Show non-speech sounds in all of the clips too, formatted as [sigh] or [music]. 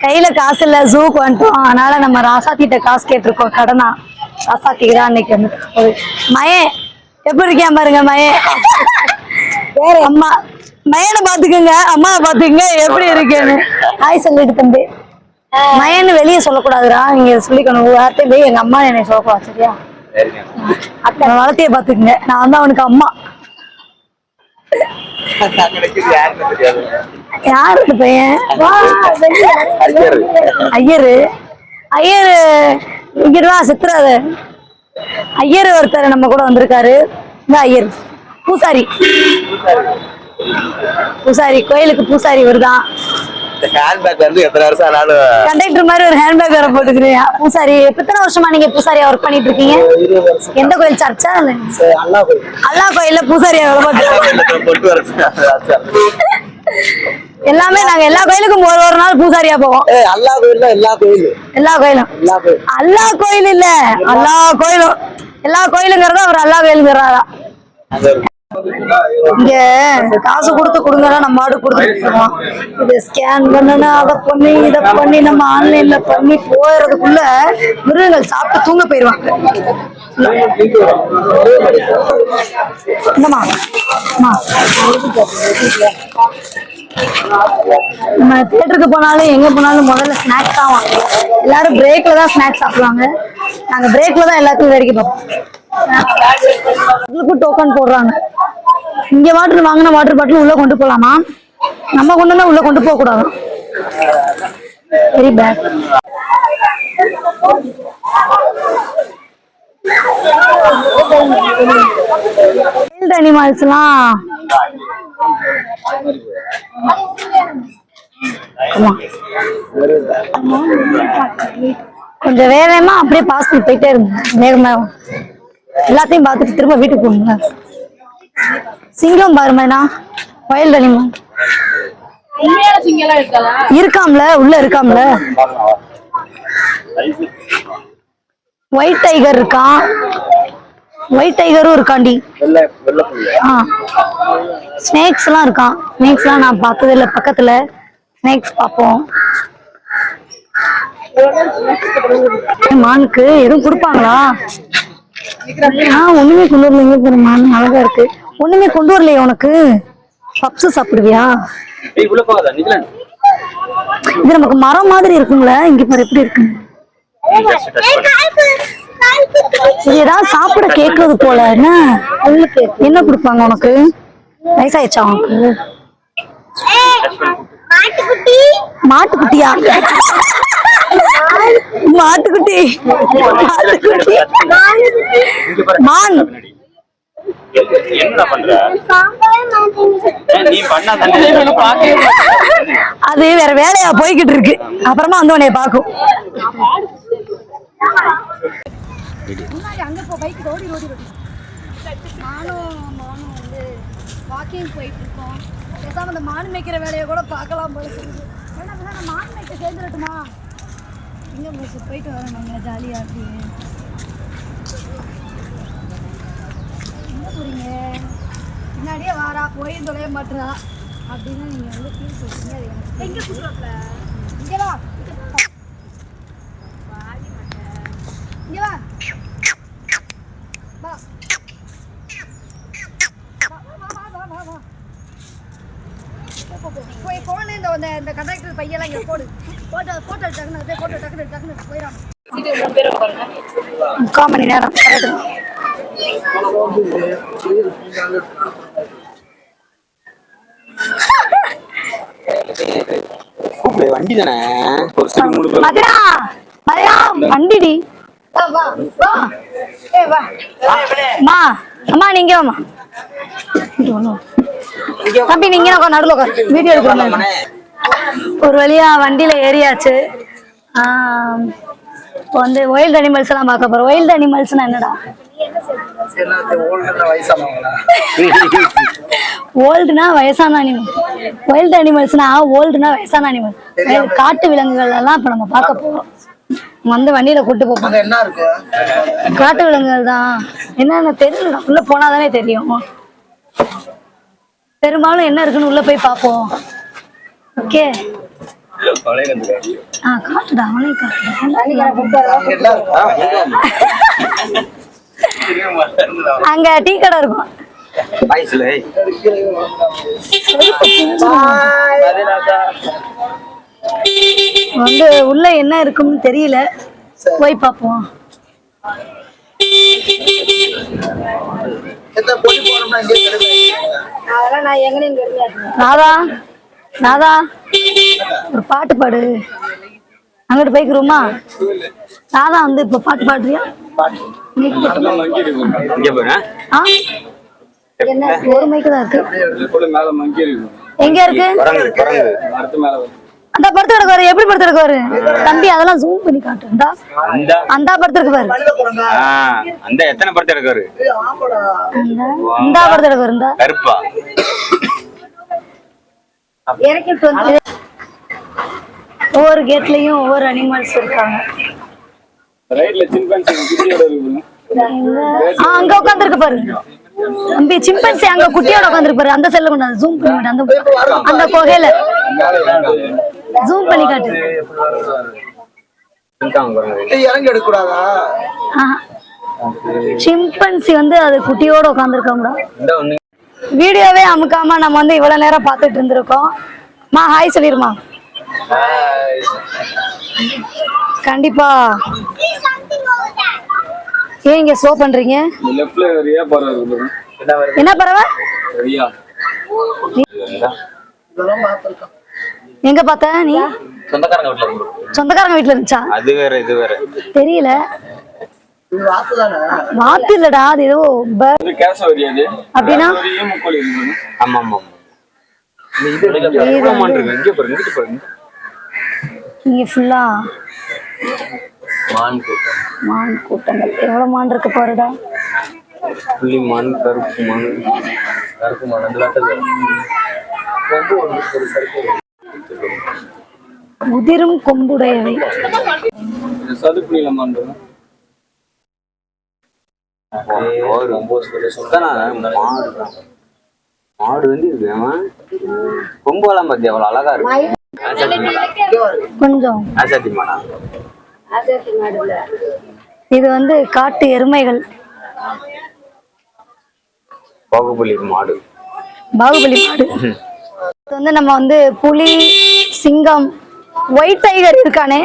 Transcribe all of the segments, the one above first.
கையில காசு இல்ல ஜூக்கு வந்துட்டோம். அதனால நம்ம ராசாத்திட்ட காசு கேட்டிருக்கோம். கடனா. ராசாத்திக்கு தான் அன்னைக்கு ஒரு மயே எப்படி இருக்கேன் பாருங்க மயே? வேற அம்மா மயனை பாத்துக்கோங்க அம்மாவை பாத்துக்கங்க எப்படி இருக்கேன்னு. ஹாய் சொல்லிட்டு தம்பி. மயன்னு வெளியே சொல்லக்கூடாதுடா நீங்க சொல்லிக்கணும். வார்த்தை போய் எங்க அம்மா என்னை சொல்லக்கூடாது சரியா? அத்தை வளர்த்திய பாத்துக்கங்க நான் வந்து அவனுக்கு அம்மா. யாரு பையன்? ஐயரு. ஐயரு. இங்கிருவா சித்ராது ஐயர் ஒருத்தர் நம்ம கூட வந்திருக்காரு. இந்த ஐயர். பூசாரி. பூசாரி. கோயிலுக்கு பூசாரி வருதான் ஹேண்ட்பேக் வந்து எத்தனை வருஷம் ஆனாலும் கண்டக்டர் மாதிரி ஒரு ஹேண்ட்பேக் வேற போட்டுக்கிறீங்க பூசாரி எத்தனை வருஷமா நீங்க பூசாரியா ஒர்க் பண்ணிட்டு இருக்கீங்க? எந்த கோயில்? சர்ச்சா அல்லா கோயில்ல பூசாரியா வேலை பார்த்து எல்லாமே நாங்க எல்லா கோயிலுக்கும் ஒரு ஒரு நாள் பூசாரியா போவோம். ஏய் அல்லா கோயில்ல எல்லா கோயிலும் எல்லா கோயிலும். எல்லா கோயில். கோயில் இல்ல. எல்லா கோயிலும். எல்லா கோயிலுங்கிறத அவர் அல்லா கோயிலுங்கிறாரா இங்க காசு கொடுத்து கொடுங்கன்னா நம்ம மாடு கொடுத்துருவோம் இது ஸ்கேன் பண்ணனா அதை பண்ணி இதை பண்ணி நம்ம ஆன்லைன்ல பண்ணி போறதுக்குள்ள மிருகங்கள் சாப்பிட்டு தூங்க போயிருவாங்க. என்னம்மா நம்ம தேட்டருக்கு போனாலும் எங்க போனாலும் முதல்ல ஸ்நாக்ஸ் தான் வாங்குவோம். எல்லாரும் பிரேக்ல தான் ஸ்நாக்ஸ் சாப்பிடுவாங்க. நாங்க பிரேக்ல தான் எல்லாத்தையும் வேடிக்கை பார்ப்போம். டோக்கன் போடுறாங்க. இங்க வாட்டர் வாங்கின வாட்டர் பாட்டில் உள்ள கொண்டு போலாமா? நம்ம கொண்டு தான் உள்ள கொண்டு போக கூடாது? வெரி பேட் வைல்ட் அனிமல்ஸ்லாம் கொஞ்சம் வேகமா அப்படியே பாஸ் போயிட்டே இருந்தேன் வேகமா எல்லாத்தையும் பார்த்துட்டு திரும்ப வீட்டுக்கு போகணுங்க சிங்கம் உண்மையான சிங்கெல்லாம் இருக்காதா இருக்காம்ல உள்ள இருக்காம்ல? ஒயிட் டைகர் இருக்கான் ஒயிட் டைகரும் இருக்காண்டி. ஆ. ஸ்னேக்ஸ் எல்லாம் இருக்கான் ஸ்னேக்ஸ் எல்லாம் நான் பார்த்தது இல்ல பக்கத்துல. ஸ்னேக்ஸ் பார்ப்போம். மானுக்கு எதுவும் கொடுப்பாங்களா? ஆ ஒண்ணுமே கொண்டு வரல எங்க போற மான் அழகா இருக்கு. ஒண்ணுமே கொண்டு வரலையே உனக்கு? பப்ஸ் சாப்பிடுவியா? இது நமக்கு மரம் மாதிரி இருக்குங்களே இங்க பாரு எப்படி இருக்கு ஏதாவது சாப்பிட கேக்குறது போல. என்ன? என்ன கொடுப்பாங்க உனக்கு? வயசாயிடுச்சா? உனக்கு மாட்டுக்குட்டியா? மாட்டுக்குட்டி. மாட்டுக்குட்டி. மான். அது வேற வேலையா போய்கிட்டு இருக்கு. அப்புறமா வந்து உன்னைய பாக்கும் முன்னாடி அங்க போ பைக் ஓடி ஓடி நானும் மானும் வந்து வாக்கிங் போயிட்டு இருக்கோம் பேசாம அந்த மான் மேய்க்கிற வேலையை கூட பார்க்கலாம் போல சொல்லுது மான் மேய்க்க சேர்ந்துடட்டுமா? இங்கே போயிட்டு வரோம் நாங்கள் ஜாலியாக அப்படியே என்ன போறீங்க? பின்னாடியே வாரா போய் தொலைய மாட்டுறா. அப்படின்னு நீங்கள் வந்து ஃபீல் பண்ணுறீங்க. அது எனக்கு எங்க கூட்டுறாப்ல இங்க வா வா வா, வா, வா, வா, வா. போ, போ, phone இந்த இந்த கண்டக்டர் பையெல்லாம் இங்க போடு. போட்டோ போட்டோ டக்குனு அப்படியே போட்டோ டக்குனு டக்குனு போயிடும். முக்கால் மணி நேரம். வண்டி தானே? வண்டிடி. வா வா வா. ஏய் வா. அம்மா அம்மா நீங்க. தம்பி நீங்க நடுவில் வீடியோ எடுக்கிறோம் ஒரு வழியா வண்டியில ஏறியாச்சு. இப்போ வந்து வைல்ட் அனிமல்ஸ் எல்லாம் பார்க்க போறோம். வைல்ட் அனிமல்ஸ்னா என்னடா? ஓல்டுனா வயசான அனிமல் வைல்ட் அனிமல்ஸ்னா ஓல்டுனா வயசான அனிமல் காட்டு விலங்குகள் எல்லாம் இப்ப நம்ம பார்க்க போறோம். வந்து வண்டியில கூட்டு போப்போம் காட்டு விலங்குகள் தான். என்னென்ன தெரியல. உள்ள போனாதானே தெரியும். பெரும்பாலும் என்ன இருக்குன்னு உள்ள போய் பார்ப்போம். ஓகே ஆ காட்டுடா அவனே காட்டுடா. அங்க டீ கடை இருக்கும். வந்து உள்ள என்ன இருக்குன்னு தெரியல. போய் பார்ப்போம். ஒரு பாட்டு பாடு. அங்கிட்டு போய்க்கிறோமா ராதா வந்து இப்ப பாட்டு பாடுறியா? இங்க பாரு. ஆ? என்ன ஒரு மைக்கு தான் இருக்கு. மேல மங்கி இருக்கும் எங்க இருக்கு? அந்த படத்து கிடக்கு எப்படி படத்து கிடக்கு தம்பி அதெல்லாம் ஜூம் பண்ணி காட்டு. அந்த அந்த படத்து இருக்கு பாரு. அந்த எத்தனை படத்தை இருக்காரு ஆமாடா இந்த படத்து கிடக்கு பாரு, இந்தா. கருப்பா. இறக்கிட்டு வந்து ஒவ்வொரு கேட்லயும் ஒவ்வொரு அனிமல்ஸ் இருக்காங்க. ரைட்ல சின்பான்சி குட்டியோட இருக்கு ஆ, அங்க உட்காந்துருக்கு பாரு. தம்பி சிம்பன்சி அங்க குட்டியோட உட்காந்துருக்கு பாரு. அந்த செல்ல கொண்டு ஜூம் பண்ணி. அந்த அந்த குகையில. ஜூம் பண்ணி காட்டு இறங்கி எடுக்கக்கூடாதா? சிம்பன்சி வந்து அது குட்டியோட உட்காந்துருக்கோம்டா வீடியோவே அமுக்காம நம்ம வந்து இவ்வளவு நேரம் பார்த்துட்டு இருந்திருக்கோம். மா ஹாய் சொல்லிருமா. கண்டிப்பா. ஏன் இங்க ஸ்லோ பண்றீங்க? என்ன பறவை? எங்க பார்த்த நீ? சொந்தக்காரங்க வீட்டுல இருந்து. சொந்தக்காரங்க வீட்டுல இருந்துச்சா? அது வேற இது வேற. தெரியல. இது வாத்து தானே? வாத்து இல்லடா அது ஏதோ அப்படின்னா? ஆமா ஆமா இங்க ஃபுல்லா மான் கூட்டம். மான் கூட்டங்கள். எவ்வளவு மான் இருக்கு பாருடா. புள்ளி மான் கருப்பு மான். கருப்பு மான் அந்த உதிரும் கொம்புடையவை. இது சதுப்பு மாடு. வந்து கொம்பெல்லாம் பத்தி அவ்வளவு அழகா இருக்கு. கொஞ்சம். மாடா. இது வந்து காட்டு எருமைகள். பாகுபலி மாடு. பாகுபலி மாடு. வந்து நம்ம வந்து புலி சிங்கம் ஒயிட் டைகர் இருக்கானே?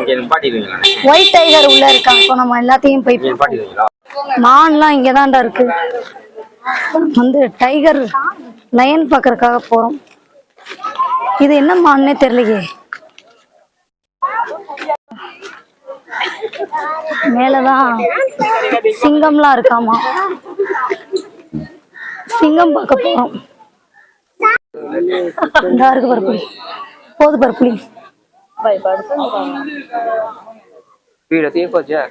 ஒயிட் டைகர் உள்ள இருக்கான். இப்போ நம்ம எல்லாத்தையும் போய் இங்க நிப்பாட்டிடுவீங்களா மான்லாம் இங்கதான்டா இருக்கு. வந்து டைகர் லயன் பார்க்கறதுக்காக போறோம். இது என்ன மான்னே தெரியலையே. மேலதான் சிங்கம்லாம் இருக்காமா? சிங்கம் பார்க்க போறோம். இருக்கு பாரு புளி போது பாரு புளி స్పీడ్ తీయకొచ్చా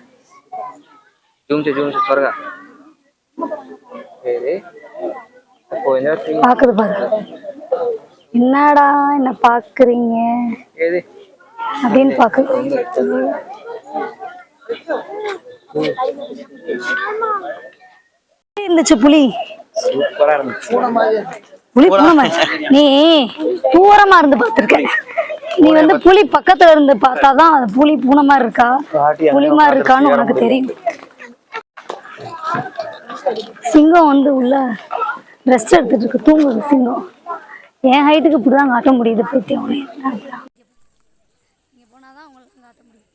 జూమ్ చే జూమ్ చే త్వరగా ఏది పోయిందా పాకుదు என்னடா என்ன பாக்குறீங்க? ఏది அப்படின்னு பாக்கு இருந்துச்சு புலி? சூப்பரா இருந்துச்சு. புலி நீ தூரமா இருந்து பார்த்திருக்க. நீ வந்து புலி பக்கத்துல இருந்து பார்த்தாதான் அது புலி பூனை மாதிரி இருக்கா? புலி மாதிரி இருக்கான்னு உனக்கு தெரியும். சிங்கம் வந்து உள்ள ரெஸ்ட் எடுத்துட்டு இருக்கு. தூங்குது சிங்கம். என் ஹைட்டுக்கு இப்படிதான் காட்ட முடியுது பைத்தியம். உன்னை. இங்க போனாதான் உங்களுக்கு காட்ட முடியும்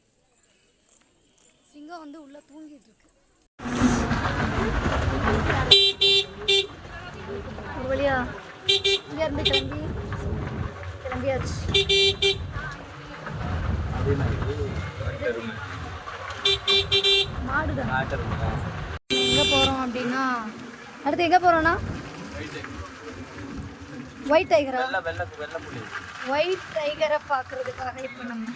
சிங்கம் வந்து உள்ள தூங்கிட்டு இருக்கு ஒரு வழியா இங்க இருந்து கிளம்பி. கிளம்பியாச்சு. மாடுதான். எங்க போறோம் அப்படின்னா அடுத்து எங்க போறோம்னா? ஒயிட் டைகரா ஒயிட் டைகரை பார்க்கிறதுக்காக இப்போ நம்ம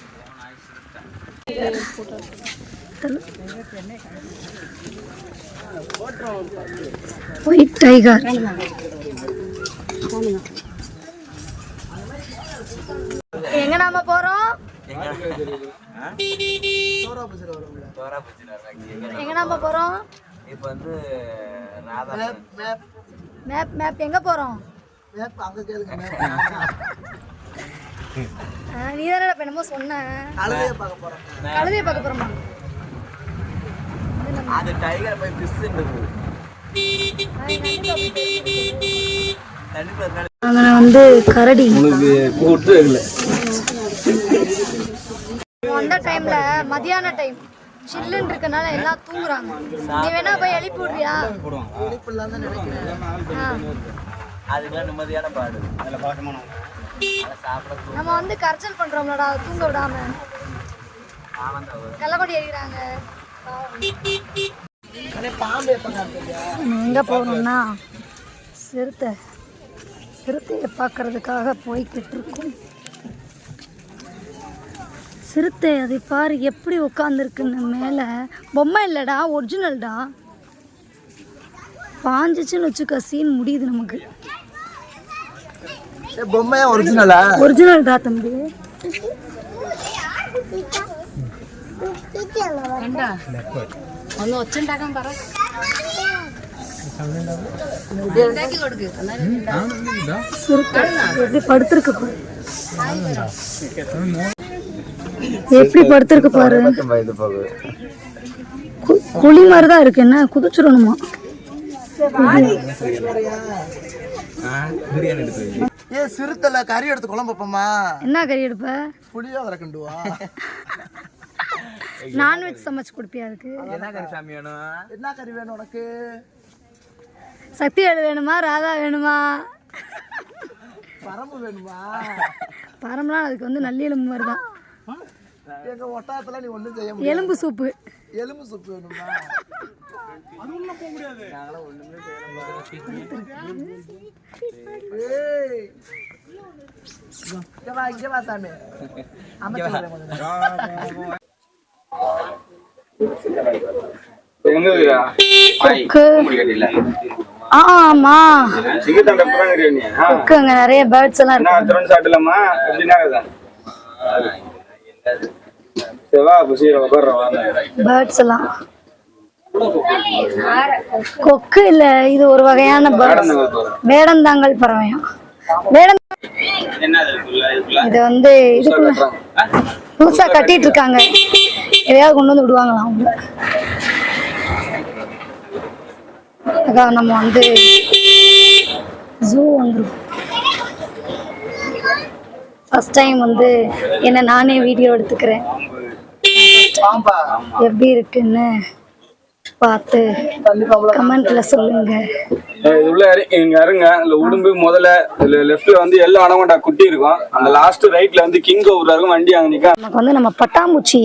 ஒயிட் டைகர் எங்க நாம போறோம்? எங்க? நாம போறோம்? இப்போ வந்து ராதா மேப் மேப் எங்க போறோம்? மேப் அங்க கேளுங்க மேப் நீ தானே என்னமோ சொன்ன. அழுதைய பார்க்க போறோம் கழுதையை பார்க்க போறோமா? அது டைகர் போய் ஃபிஷ் நான் வந்து கரடி அந்த டைம்ல மதியான டைம் சில்லுன்னு இருக்கனால எல்லாம் தூங்குறாங்க. நீ வேணா போய் எழுப்பி விடுறியா. அதுக்கெல்லாம் நிம்மதியான பாடு. நம்ம வந்து கரைச்சல் பண்றோம்லடா தூங்க விடாம. கள்ளக்கொடி எறிகிறாங்க எங்க போகணும்னா சிறுத்தை சிறுத்தையை பார்க்குறதுக்காக போய்கிட்டு இருக்கும் சிறுத்தை அதை பாரு எப்படி உட்காந்துருக்குன்னு மேலே. பொம்மை இல்லைடா ஒரிஜினல்டா பாஞ்சிச்சுன்னு வச்சுக்க சீன் முடியுது நமக்கு. பொம்மையா ஒரிஜினலா ஒரிஜினல்டா தம்பி. ஒன்று வச்சுட்டாக்கம் பரவாயில்ல படுத்திருக்கு பாரு? எப்படி படுத்திருக்கு பாரு கு- குழி மாதிரி தான் இருக்கு. என்ன? குதிச்சிடணுமா? ஏ சிறுத்தல கறி எடுத்து குழம்பு வைப்போமா என்ன கறி எடுப்ப? புளியோ வர கண்டுவா. நான்வெஜ் [laughs] சமைச்சு கொடுப்பியா அதுக்கு? என்ன கறி சாமி வேணும்? என்ன கறி வேணும் உனக்கு? சக்தி வேலு வேணுமா? ராதா வேணுமா? பரம்பு வேணுமா? பரம்லாம் அதுக்கு வந்து நல்லி எலும்பு மாதிரி தான். எங்க ஒட்டாத்துல நீ ஒண்ணும் செய்ய முடியாது. எலும்பு சூப்பு. எலும்பு சூப்பு வேணுமா? ஏய். இங்க வா இங்க வா சாமி அமைச்சு விடுறேன் கொஞ்ச நேரம். எங்க இருக்கிறா? கொக்கு. முடி கட்டில ஆமா. அங்க நிறைய பேர்ட்ஸ் எல்லாம் இருக்கு திறன் சாப்பிடலாமா? எப்படின்னா கதை? சரி வா அப்ப சீக்கிரம் உட்கார்றோம் வாங்க. பேர்ட்ஸ் எல்லாம். கொக்கு இல்ல இது ஒரு வகையான பேர்ட்ஸ் வேடந்தாங்கல் பறவையா? வேடம்? இது வந்து இதுக்குள்ள. புதுசா கட்டிட்டு இருக்காங்க. எதையாவது கொண்டு வந்து விடுவாங்களாம் அவங்க அதான் நம்ம வந்து ஜூ வந்துருக்கோம் ஃபர்ஸ்ட் டைம் வந்து என்ன நானே வீடியோ எடுத்துக்கிறேன். பாம்பா எப்படி இருக்குன்னு பார்த்து கமெண்ட்ல சொல்லுங்க. உள்ள இங்க இறங்க இதுல உடும்பு முதல்ல இதுல லெஃப்ட்ல வந்து எல்லோ அனகொண்டா குட்டி இருக்கும். அந்த லாஸ்ட் ரைட்ல வந்து கிங் கோபுரம் இருக்கும். வண்டி அங்க நிக்க நமக்கு வந்து நம்ம பட்டாம்பூச்சி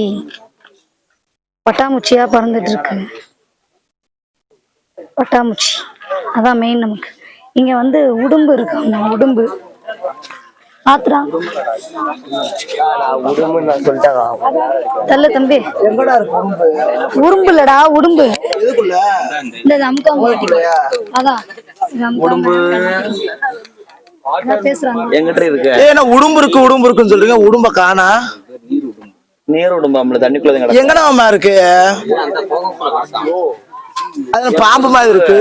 பட்டாம்பூச்சியா பறந்துட்டு இருக்கு. பட்டாம்பூச்சி அதான் மெயின் நமக்கு. இங்க வந்து உடும்பு இருக்காங்க உடும்பு. பாத்துடா தள்ள தம்பி. எங்கடா இருக்கு பாம்பு உடும்பு உடும்பு. இந்த அதான் பேசுறாங்க. எங்கிட்ட இருக்கு. ஏய் என்ன உடும்பு இருக்கு உடும்பு இருக்குன்னு சொல்றீங்க? உடும்ப காணா? நீர் உடம்பு. தண்ணிக்குள்ள எங்கடா இருக்கு? அது பாம்பு மாதிரி இருக்கு.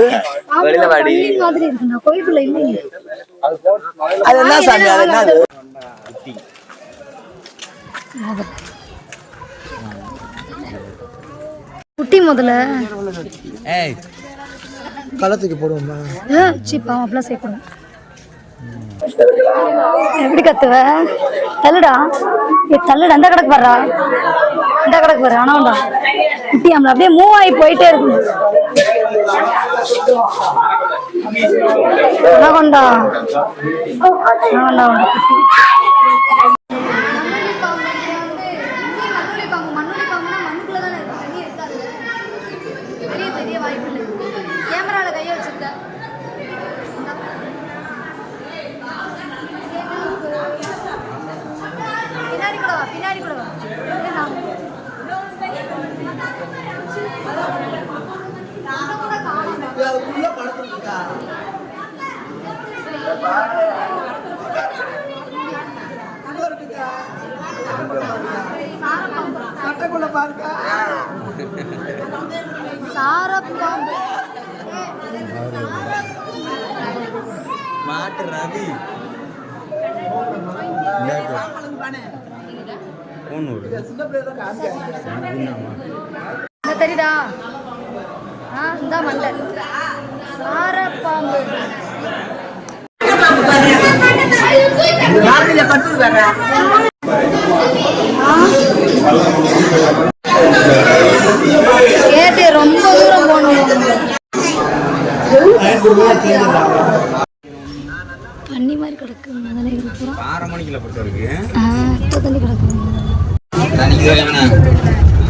அது என்ன சாமி? அது என்னது குட்டி முதல்ல. களத்துக்கு போடுவோமா? ஏ, சீ பாவம் அப்படிலாம் செய்யக்கூடாது. எப்படி கத்துவ? தள்ளுடா. ஏ தள்ளுடா அந்த கணக்கு வர்றா இந்த கணக்கு வர்ற ஆனாண்டா குட்டி நம்மள அப்படியே மூவ் ஆகி போயிட்டே இருக்கும். అనకొండ అనకొండ அதுக்குள்ள படுத்துருக்கா சட்டைக்குள்ள பாருங்க சாரப்பாம்பு. மாட்டு இந்த தெரியுதா இந்த மண்டல் சார பாம்பு கேட்டு ரொம்ப தூரம் போகணும். தண்ணி மாதிரி கிடக்கு முதலைகள் பூரா ஆறரை மணிக்குள்ள பொறுத்த இப்ப தண்ணி கிடக்கு.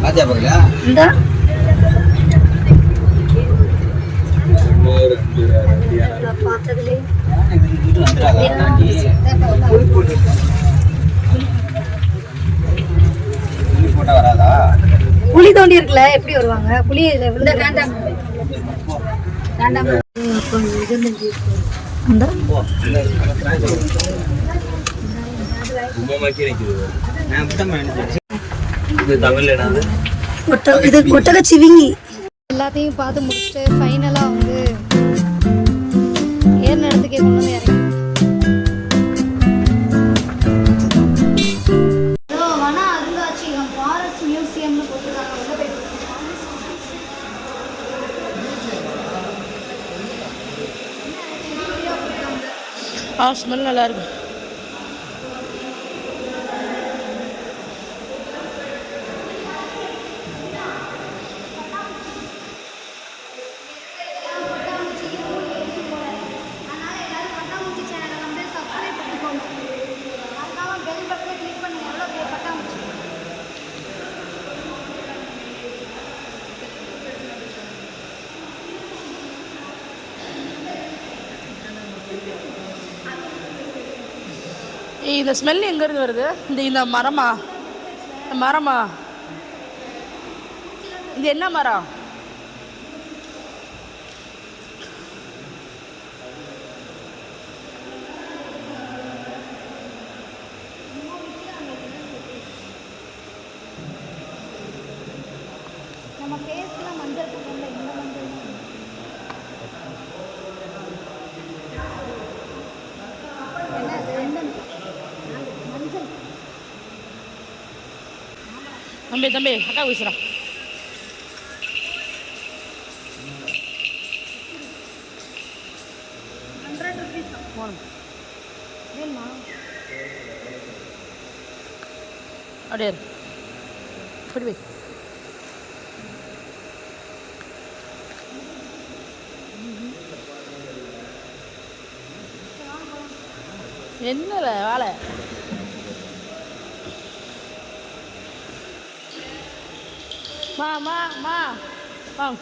பாத்தியா பாக்கல இந்த. புலி தோண்டி இருக்குல்ல எப்படி வருவாங்க? புலி இதுல விழுந்து வேண்டாம் வேண்டாம் அந்த? இது கொட்டகை சிவிங்கி எல்லாத்தையும் பார்த்து முடிச்சுட்டு ஃபைனலாக வந்து ஏறின இடத்துக்கே கொண்டு வந்து இறங்கி ஸ்மெல் நல்லாயிருக்கும் இந்த ஸ்மெல் எங்கேருந்து வருது? இந்த இந்த மரமா? இந்த மரமா? இது என்ன மரம்? தம்பி தம்பி அக்கா வீசுறா அப்படியே இப்படி வை. என்னல வேலை மா மா மா வாங்க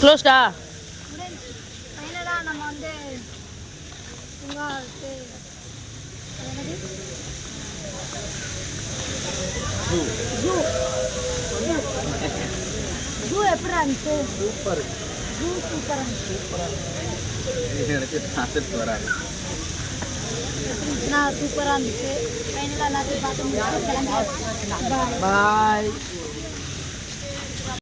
க்ளோஸ்டா ஃபைனலாக நம்ம வந்து பூங்கா இருக்கு. அது என்னது? Zoo. Zoo எப்படி இருந்துச்சு சூப்பர் ஜூ சூப்பராக இருந்துச்சு வராது நான் சூப்பராக இருந்துச்சு ஃபைனலாக எல்லாத்தையும் பார்த்து பாய்